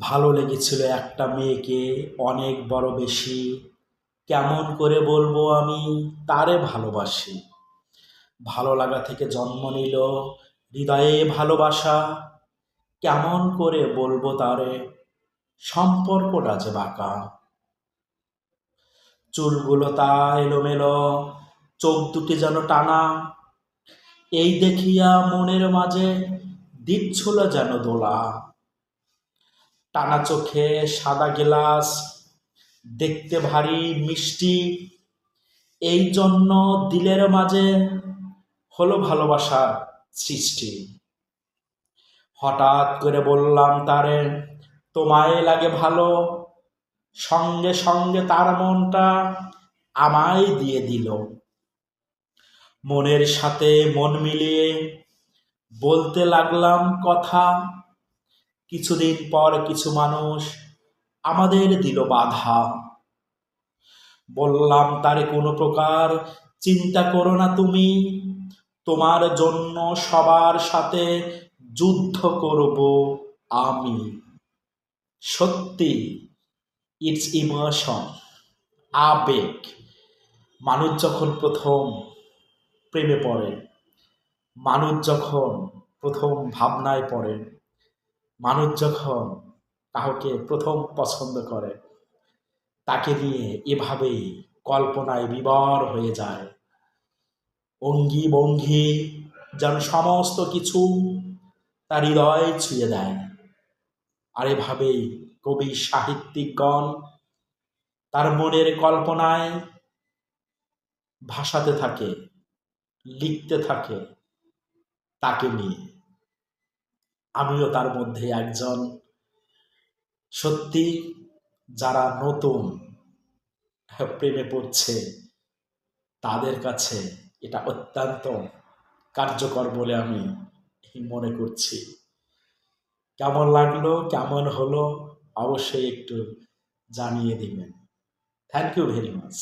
ভালো লেগেছিল একটা মেয়েকে, অনেক বড় বেশি। কেমন করে বলব আমি? তারে ভালোবাসি। ভালো লাগা থেকে জন্ম নিল, হৃদয়ে ভালোবাসা। কেমন করে বলব তারে? সম্পর্কটা যে বাঁকা। চুলগুলো তা এলোমেলো, চোখ দুটি যেন টানা। এই দেখিয়া মনের মাঝে দিচ্ছিল যেন দোলা। টানা চোখে সাদা গেলাস, দেখতে ভারী, মিষ্টি। এই জন্য দিলের মাঝে হলো ভালোবাসার সৃষ্টি। হঠাৎ করে বললাম, তারে, তোমায় লাগে ভালো। সঙ্গে সঙ্গে তার মনটা আমায় দিয়ে দিল। মনের সাথে মন মিলিয়ে বলতে লাগলাম কথা কিছুদিন পর কিছু মানুষ আমাদের দিল বাধা। বললাম, তারে কোনো প্রকার চিন্তা করো না তুমি। তোমার জন্য সবার সাথে যুদ্ধ করব আমি। সত্যি ইটস ইমোশন আবেগ। মানুষ যখন প্রথম প্রেমে পড়ে, মানুষ যখন প্রথম ভাবনায় পড়ে মানুষ যখন কাউকে প্রথম পছন্দ করে, তাকে নিয়ে এভাবেই কল্পনায় বিবর হয়ে যায়। অঙ্গি ভঙ্গি যেন সমস্ত কিছু তার হৃদয় ছুঁয়ে দেয়। আর এভাবেই কবি সাহিত্যিকগণ তার মনের কল্পনায় ভাসাতে থাকে, লিখতে থাকে তাকে নিয়ে। আমিও তার মধ্যে একজন। সত্যি যারা নতুন প্রেমে পড়ছে, তাদের কাছে এটা অত্যন্ত কার্যকর বলে আমি মনে করছি। কেমন লাগল, কেমন হলো, অবশ্যই একটু জানিয়ে দিবেন। Thank you very much